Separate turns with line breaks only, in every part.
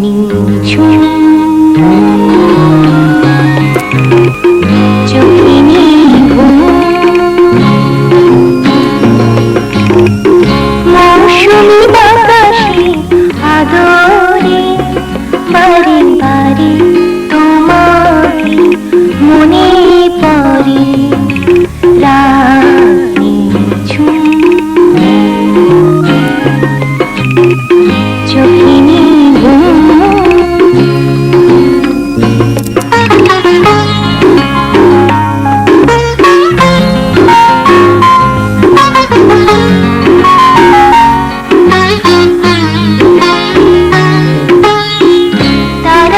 নিঝুম চোখে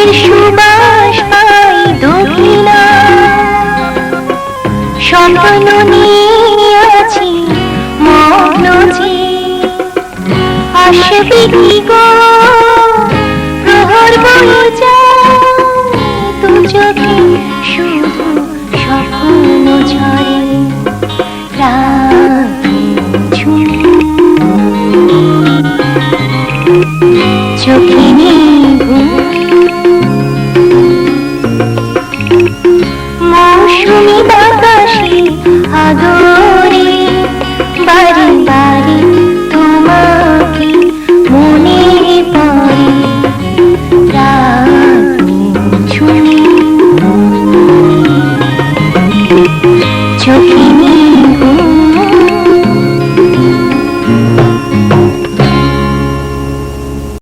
ফুলের সুবাস পাই দক্ষিণা নিয়ে আছি মগ্ন যে। আসবে কি শুধু স্বপ্ন ঝরে চোখে সাগরে বাড়ি